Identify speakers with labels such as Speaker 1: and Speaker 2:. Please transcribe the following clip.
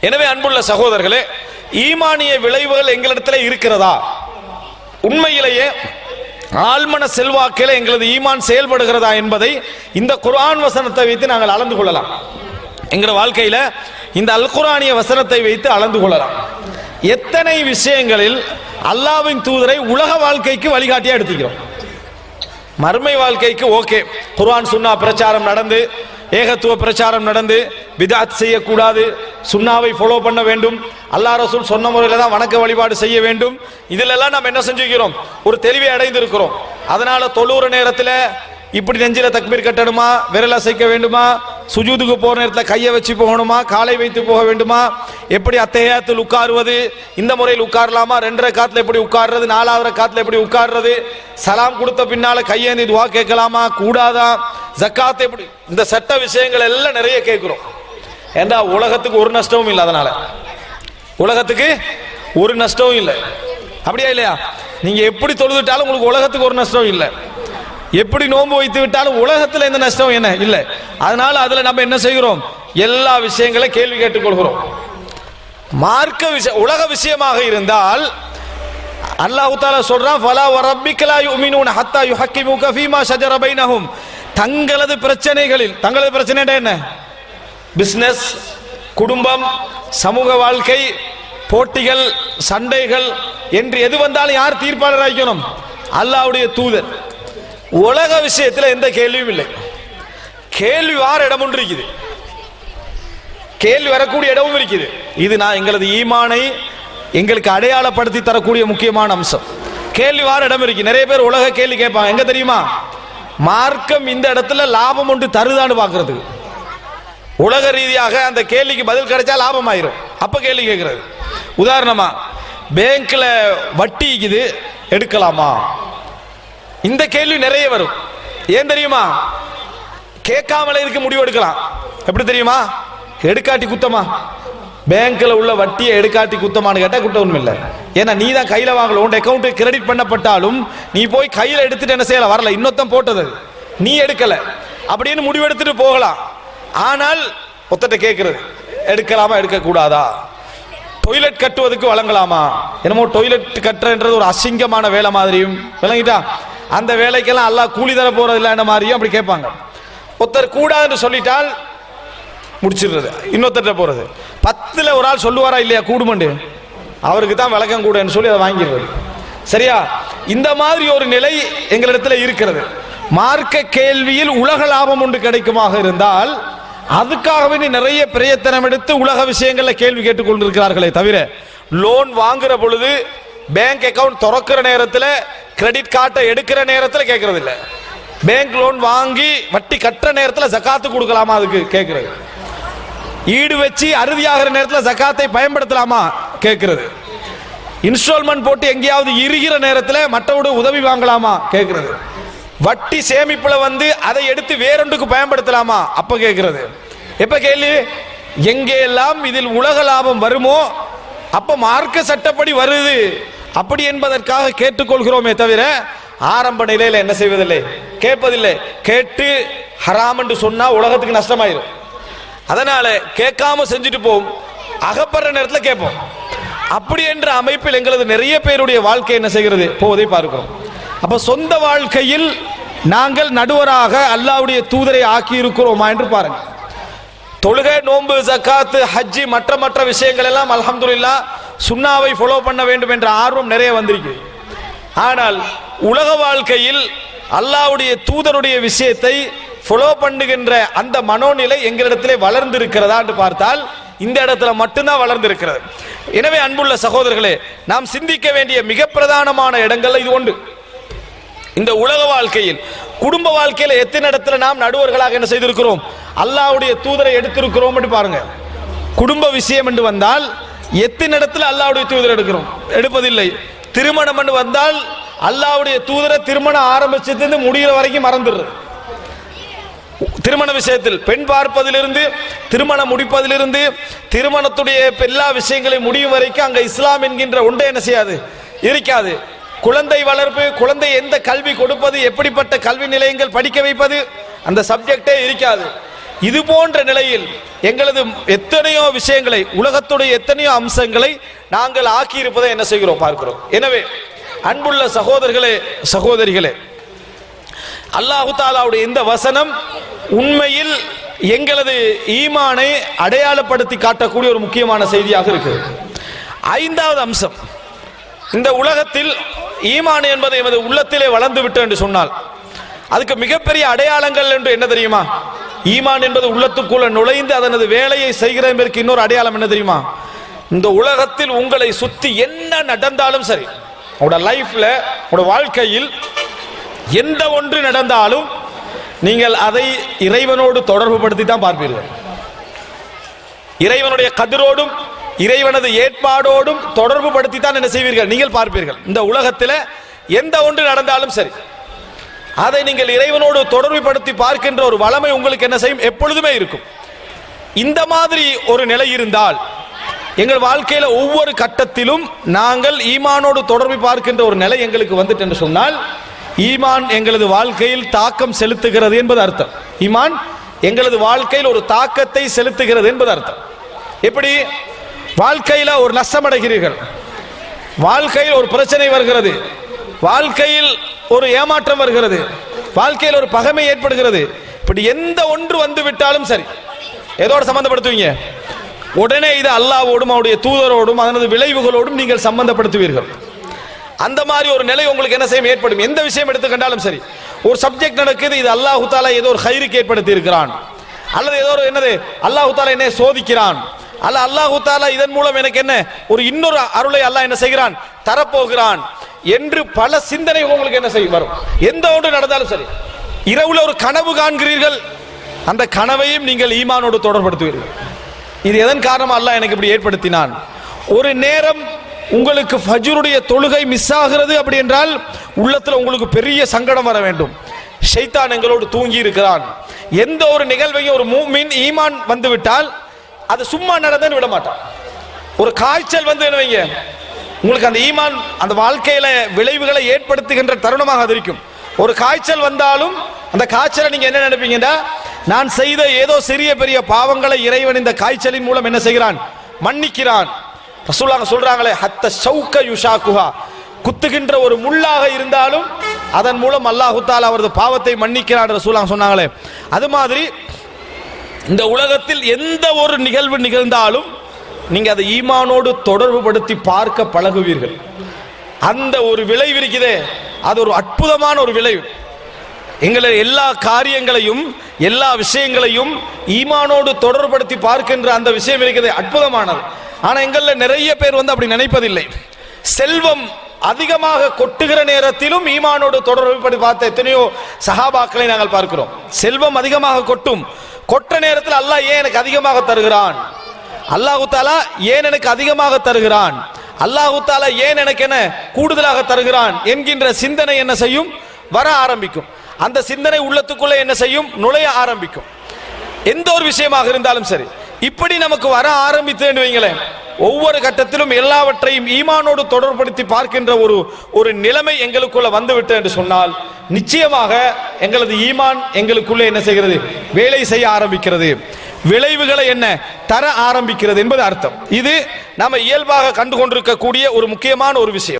Speaker 1: எனவே அன்புள்ள சகோதரர்களே ஈமானிய விளைவுகள் எங்களிடத்தில் இருக்கிறதா? உண்மையிலேயே ஆழ்மன செல்வாக்கில் எங்களது ஈமான் செயல்படுகிறதா என்பதை இந்த குர்ஆன் வசனத்தை வைத்து நாங்கள் அளந்து கொள்ளலாம். எங்கள் வாழ்க்கையில இந்த அல்குரானிய வசனத்தை வைத்து அளந்து கொள்ளலாம். எத்தனை விஷயங்களில் அல்லாவின் தூதரை உலக வாழ்க்கைக்கு வழிகாட்டியா எடுத்துக்கிறோம். மறுமை வாழ்க்கைக்கு ஓகே. குர்ஆன் சுன்னா பிரச்சாரம் நடந்து ஏகத்துவ பிரச்சாரம் நடந்து பிதாத் செய்யக்கூடாது சுண்ணாவை ஃபாலோ பண்ண வேண்டும். அல்லா ரசூல் சொன்ன முறையில் தான் வணக்க வழிபாடு செய்ய வேண்டும். இதிலெல்லாம் நம்ம என்ன செஞ்சுக்கிறோம்? ஒரு தெளிவை அடைந்திருக்கிறோம். அதனால தொழுற நேரத்தில் இப்படி நெஞ்சில தக்பீர் கட்டணுமா? விரல் அசைக்க வேண்டுமா? சுஜூதுக்கு போகிற நேரத்தில் கையை வச்சு போகணுமா? காலை வைத்து போக வேண்டுமா? எப்படி அத்தையாத்தில் உட்காருவது? இந்த முறையில் உட்காரலாமா? ரெண்டரை காத்தில் எப்படி உட்கார்றது? நாலாவது காத்தில் எப்படி உட்கார்றது? சலாம் கொடுத்த பின்னால கையேந்தி துவா கேட்கலாமா? கூடாதா? ஜக்காத் எப்படி? இந்த சட்ட விஷயங்கள் எல்லாம் நிறைய கேட்கிறோம். ஏண்டா உலகத்துக்கு ஒரு நஷ்டமும் இல்லை அதனால உலகத்துக்கு ஒரு நஷ்டமும் இல்லை. அப்படியா இல்லையா? நீங்க எப்படி தொழுதுட்டாலும் உங்களுக்கு உலகத்துக்கு ஒரு நஷ்டம் இல்லை. எப்படி நோன்பு வைத்து விட்டாலும் உலகத்தில் எந்த நஷ்டம் என்ன? இல்லை. அதனால அதில் நம்ம என்ன செய்கிறோம்? எல்லா விஷயங்களையும் கேள்வி கேட்டுக்கொள்கிறோம். மார்க்க விஷயம் உலக விஷயமாக இருந்தால் அல்லாஹ் தாலா சொல்றான் ஃபலா வரப்பிக்கலா யுமினூன் ஹத்தா யுஹக்கிமுக ஃபீமா ஷஜர பைனஹும். தங்களது பிரச்சனைகளில் தங்களது பிரச்சனை என்ன? பிஸ்னஸ் குடும்பம் சமூக வாழ்க்கை போட்டிகள் சண்டைகள் என்று எது வந்தாலும் யார் தீர்ப்பாளர் ஆகிக்கணும் அல்லாஹ்வுடைய தூதர். உலக விஷயத்தில் எந்த கேள்வியும் இல்லை. கேள்வி வார இடம் ஒன்று இருக்குது. கேள்வி வரக்கூடிய இடமும் இருக்குது. இது நான் எங்களது ஈமானை எங்களுக்கு அடையாளப்படுத்தி தரக்கூடிய முக்கியமான அம்சம். கேள்வி வார இடம் இருக்கு. நிறைய பேர் உலக கேள்வி கேட்பாங்க. எங்க தெரியுமா? மார்க்கம் இந்த இடத்துல லாபம் ஒன்று தருதான்னு பார்க்கிறதுக்கு. உலக ரீதியாக அந்த கேள்விக்கு பதில் கிடைச்சா லாபம் ஆயிரும் அப்ப கேள்வி கேட்கறது. உதாரணமா பேங்க்ல வட்டி இது எடுக்கலாமா? இந்த கேள்வி நிறைய வரும். ஏன் தெரியுமா? கேட்காமலே இதுக்கு முடிவு எடுக்கலாம். எப்படி தெரியுமா? எடுக்காட்டி குத்தமா? பேங்க்ல உள்ள வட்டியை எடுக்காட்டி குத்தமான்னு கேட்டா குட்ட ஒண்ணும் இல்லை. ஏன்னா நீ தான் கையில வாங்கல. உன் அக்கௌண்ட் கிரெடிட் பண்ணப்பட்டாலும் நீ போய் கையில எடுத்துட்டு என்ன செய்யல? வரல. இன்னொத்தம் போட்டது. நீ எடுக்கல. அப்படின்னு முடிவெடுத்துட்டு போகலாம். ஆனால் ஒத்தட்ட கேட்குறது எடுக்கலாமா எடுக்க கூடாதா டொய்லெட் கட்டுவதற்கு வழங்கலாமா? என்னமோ டொய்லெட் கட்டுறன்றது ஒரு அசிங்கமான வேலை மாதிரியும் விளங்கிட்டா? அந்த வேலைக்கெல்லாம் எல்லாம் கூலி தர போறது இல்லைன்ற மாதிரியும் அப்படி கேட்பாங்க. ஒருத்தர் கூடாதுன்னு சொல்லிட்டால் முடிச்சிடுறது. இன்னொருத்தர்ட்ட போறது. பத்துல ஒரு ஆள் சொல்லுவாரா இல்லையா கூடுமண்டு? அவருக்கு தான் விளக்கம் கூடன்னு சொல்லி அதை வாங்கிடுறது. சரியா? இந்த மாதிரி ஒரு நிலை எங்களிடத்துல இருக்கிறது. மார்க்க கேள்வியில் உலக லாபம் ஒன்று கிடைக்குமாக இருந்தால் அதுக்காகவே நீ நிறைய பிரயத்தனம் எடுத்து உலக விஷயங்களில் கேள்வி கேட்டுக்கொண்டிருக்கிறார்களே தவிர லோன் வாங்குற பொழுது பேங்க் அக்கவுண்ட் திறக்கிற நேரத்தில் கிரெடிட் கார்டை எடுக்கிற நேரத்தில் கேட்கறது பேங்க் லோன் வாங்கி வட்டி கட்டுற நேரத்தில் ஜக்காத்து கொடுக்கலாமா அதுக்கு கேட்கறது ஈடு வச்சு அறுதியாகிற நேரத்தில் ஜக்காத்தை பயன்படுத்தலாமா கேட்கிறது இன்ஸ்டால்மெண்ட் போட்டு எங்கேயாவது இருகிற நேரத்தில் மற்றவோட உதவி வாங்கலாமா கேட்கிறது வட்டி சேமிப்புல வந்து அதை எடுத்து வேறொன்றுக்கு பயன்படுத்தலாமா அப்ப கேட்கிறது எப்ப கேள்வி? எங்கெல்லாம் இதில் உலக லாபம் வருமோ அப்ப மார்க்க சட்டப்படி வருது. அப்படி என்பதற்காக கேட்டுக்கொள்கிறோமே தவிர ஆரம்ப நிலையில என்ன செய்வதில்லை? கேட்பதில்லை. கேட்டு ஹராம் என்று சொன்னா உலகத்துக்கு நஷ்டமாயிரும். அதனால கேட்காம செஞ்சுட்டு போவோம். அகப்படுற நேரத்தில் கேட்போம். அப்படி என்ற அமைப்பில் எங்களது நிறைய பேருடைய வாழ்க்கை என்ன செய்கிறது? போவதை பார்க்கிறோம். அப்ப சொந்த வாழ்க்கையில் நாங்கள் நடுவராக அல்லாவுடைய தூதரை ஆக்கி இருக்கிறோமா என்று பாருங்க. தொழுகை நோன்பு ஜக்காத்து ஹஜ்ஜி மற்ற மற்ற விஷயங்கள் எல்லாம் அல்ஹம்துலில்லா சுண்ணாவை ஃபாலோ பண்ண வேண்டும் என்ற ஆர்வம் நிறைய வந்திருக்கு. ஆனால் உலக வாழ்க்கையில் அல்லாவுடைய தூதருடைய விஷயத்தை ஃபாலோ பண்ணுகின்ற அந்த மனோநிலை எங்களிடத்திலே வளர்ந்திருக்கிறதா என்று பார்த்தால் இந்த இடத்துல மட்டும்தான் வளர்ந்து இருக்கிறது எனவே அன்புள்ள சகோதரர்களே நாம் சிந்திக்க வேண்டிய மிக பிரதானமான இடங்கள்ல இது ஒன்று. இந்த உலக வாழ்க்கையில் குடும்ப வாழ்க்கையில எத்தனை இடத்துல நாம் நடுவர்களாக என்ன செய்திருக்கிறோம்? அல்லாவுடைய தூதரை எடுத்திருக்கிறோம் பாருங்க. குடும்ப விஷயம் என்று வந்தால் எத்தனை இடத்துல அல்லாவுடைய தூதரை எடுக்கிறோம்? எடுப்பதில்லை. திருமணம் என்று வந்தால் அல்லாவுடைய தூதரை திருமணம் ஆரம்பிச்சது முடிகிற வரைக்கும் மறந்துடுறது. திருமண விஷயத்தில் பெண் பார்ப்பதிலிருந்து திருமணம் முடிப்பதிலிருந்து திருமணத்துடைய எல்லா விஷயங்களையும் முடியும் வரைக்கும் அங்க இஸ்லாம் என்கின்ற ஒன்றை என்ன செய்யாது? இருக்காது. குழந்தை வளர்ப்பு குழந்தை எந்த கல்வி கொடுப்பது எப்படிப்பட்ட கல்வி நிலையங்கள் படிக்க வைப்பது அந்த சப்ஜெக்டே இருக்காது. இது போன்ற நிலையில் எங்களது எத்தனையோ விஷயங்களை உலகத்துடைய எத்தனையோ அம்சங்களை நாங்கள் ஆக்கியிருப்பதை என்ன செய்கிறோம் பார்க்கிறோம். எனவே அன்புள்ள சகோதரர்களே சகோதரிகளே அல்லாஹு தாலாவுடைய இந்த வசனம் உண்மையில் எங்களது ஈமானை அடையாளப்படுத்தி காட்டக்கூடிய ஒரு முக்கியமான செய்தியாக இருக்குது ஐந்தாவது அம்சம். இந்த உலகத்தில் ஈமான் என்பது எமது உள்ளத்திலே வளர்ந்து விட்டு என்று சொன்னால் அதுக்கு மிகப்பெரிய அடையாளங்கள் என்று என்ன தெரியுமா? ஈமான் என்பது உள்ளத்துக்குள்ள நுழைந்து அதனது வேலையை செய்கிற என்பதற்கு இன்னொரு அடையாளம் என்ன தெரியுமா? இந்த உலகத்தில் உங்களை சுத்தி என்ன நடந்தாலும் சரி உங்களோட லைஃப்ல உங்களோட வாழ்க்கையில் எந்த ஒன்று நடந்தாலும் நீங்கள் அதை இறைவனோடு தொடர்பு படுத்தி தான் பார்ப்பீர்கள். இறைவனுடைய கதிரோடும் இறைவனது ஏற்பாடோடும் தொடர்பு படுத்தி தான் என்ன செய்வீர்கள்? நீங்கள் பார்ப்பீர்கள். இந்த உலகத்தில் எந்த ஒன்று நடந்தாலும் சரி அதை நீங்கள் இறைவனோடு தொடர்பு படுத்தி பார்க்கின்ற ஒரு வளமை உங்களுக்கு என்ன செய்யும்? எப்பொழுதுமே இருக்கும். இந்த மாதிரி ஒரு நிலை இருந்தால் எங்கள் வாழ்க்கையில் ஒவ்வொரு கட்டத்திலும் நாங்கள் ஈமானோடு தொடர்பு பார்க்கின்ற ஒரு நிலை எங்களுக்கு வந்துட்டு என்று சொன்னால் ஈமான் எங்களது வாழ்க்கையில் தாக்கம் செலுத்துகிறது என்பது அர்த்தம். ஈமான் எங்களது வாழ்க்கையில் ஒரு தாக்கத்தை செலுத்துகிறது என்பது அர்த்தம். எப்படி? வாழ்க்கையில் ஒரு நஷ்டம் அடைகிறீர்கள் வாழ்க்கையில் ஒரு பிரச்சனை வருகிறது. வாழ்க்கையில் ஒரு ஏமாற்றம் வருகிறது. வாழ்க்கையில் ஒரு பகைமை ஏற்படுகிறது. இப்படி எந்த ஒன்று வந்து விட்டாலும் சரி எதோட சம்பந்தப்படுத்துவீங்க? உடனே இது அல்லாவோடும் அவருடைய தூதரோடும் அதனது விளைவுகளோடும் நீங்கள் சம்பந்தப்படுத்துவீர்கள். அந்த மாதிரி ஒரு நிலை உங்களுக்கு என்ன செய்யும்? ஏற்படும். எந்த விஷயம் எடுத்துக்கண்டாலும் சரி. ஒரு சப்ஜெக்ட் நடக்குது இது அல்லாஹு தாலா ஏதோ ஒரு ஹைருக்கு ஏற்படுத்தி இருக்கிறான் அல்லது ஏதோ ஒரு என்னது? அல்லாஹு தாலா என்னை சோதிக்கிறான். அல்ல அல்லாஹு தாலா இதன் மூலம் எனக்கு என்ன? ஒரு இன்னொரு அருளை அல்லாஹ் என்ன செய்கிறான்? தரப்போகிறான். என்று பல சிந்தனை உங்களுக்கு என்ன செய்யும்? வரும். எந்த ஒன்று நடந்தாலும் சரி. இரவுல ஒரு கனவு காண்கிறீர்கள். அந்த கனவையும் நீங்கள் ஈமானோடு தொடர்படுத்துவீர்கள் இது எதன் காரணமாக அல்லாஹ் எனக்கு இப்படி ஏற்படுத்தினான்? ஒரு நேரம் உங்களுக்கு ஃபஜ்ருடைய தொழுகை மிஸ் ஆகிறது அப்படி என்றால் உள்ளத்தில் உங்களுக்கு பெரிய சங்கடம் வர வேண்டும். ஷைத்தான் எங்களோடு தூங்கி இருக்கிறான். எந்த ஒரு நிகழ்வையும் ஒரு மூமின் ஈமான் வந்து விட்டால் அது சும்மா நடந்தேன்னு விட மாட்டான். ஒரு காய்ச்சல் வந்து என்ன வைங்க? உங்களுக்கு அந்த ஈமான் அந்த வாழ்க்கையில விளைவுகளை ஏற்படுத்துகின்ற தருணமாக அது இருக்கும். ஒரு காய்ச்சல் வந்தாலும் அந்த காய்ச்சலை நீங்க என்ன நினைப்பீங்கன்னா நான் செய்த ஏதோ சிறிய பெரிய பாவங்களை இறைவன் இந்த காய்ச்சலின் மூலம் என்ன செய்கிறான்? மன்னிக்கிறான். ரசூலாங்க சொல்றாங்களே ஹத்த ஷவுக்க யுஷாக்குஹா. குத்துகின்ற ஒரு முள்ளாக இருந்தாலும் அதன் மூலம் அல்லாஹுத்தால் அவரது பாவத்தை மன்னிக்கிறான் ரசூலாங்க சொன்னாங்களே. அது மாதிரி இந்த உலகத்தில் எந்த ஒரு நிகழ்வு நிகழ்ந்தாலும் நீங்கள் அதை ஈமானோடு தொடர்பு படுத்தி பார்க்க பழகுவீர்கள். அந்த ஒரு விளைவு இருக்குதே அது ஒரு அற்புதமான ஒரு விளைவு. எங்களை எல்லா காரியங்களையும் எல்லா விஷயங்களையும் ஈமானோடு தொடர்படுத்தி பார்க்கின்ற அந்த விஷயம் இருக்குது அற்புதமானது. ஆனா எங்கள்ல நிறைய பேர் வந்து அப்படி நினைப்பதில்லை. செல்வம் அதிகமாக கொட்டுகிற நேரத்திலும் ஈமானோடு தொடர்புபடி பார்த்த எத்தனையோ சஹாபாக்களை நாங்கள் பார்க்கிறோம். செல்வம் அதிகமாக கொட்டும். கொட்ட நேரத்தில் அல்லாஹ் ஏன் எனக்கு அதிகமாக தருகிறான்? அல்லாஹு தாலா ஏன் எனக்கு அதிகமாக தருகிறான்? அல்லாஹு தாலா ஏன் எனக்கு என்ன கூடுதலாக தருகிறான்? என்கின்ற சிந்தனை என்ன செய்யும்? வர ஆரம்பிக்கும். அந்த சிந்தனை உள்ளத்துக்குள்ள என்ன செய்யும்? நுழைய ஆரம்பிக்கும். எந்த ஒரு விஷயமாக இருந்தாலும் சரி. இப்படி நமக்கு வர ஆரம்பித்தேன்னு வைங்களேன். ஒவ்வொரு கட்டத்திலும் எல்லாவற்றையும் ஈமானோடு தொடர்படுத்தி பார்க்கின்ற ஒரு ஒரு நிலைமை எங்களுக்குள்ள வந்துவிட்டு என்று சொன்னால் நிச்சயமாக எங்களது ஈமான் எங்களுக்குள்ளே என்ன செய்கிறது? வேலை செய்ய ஆரம்பிக்கிறது. விளைவுகளை என்ன? தர ஆரம்பிக்கிறது என்பது அர்த்தம். இது நம்ம இயல்பாக கண்டு கொண்டிருக்கக்கூடிய ஒரு முக்கியமான ஒரு விஷயம்.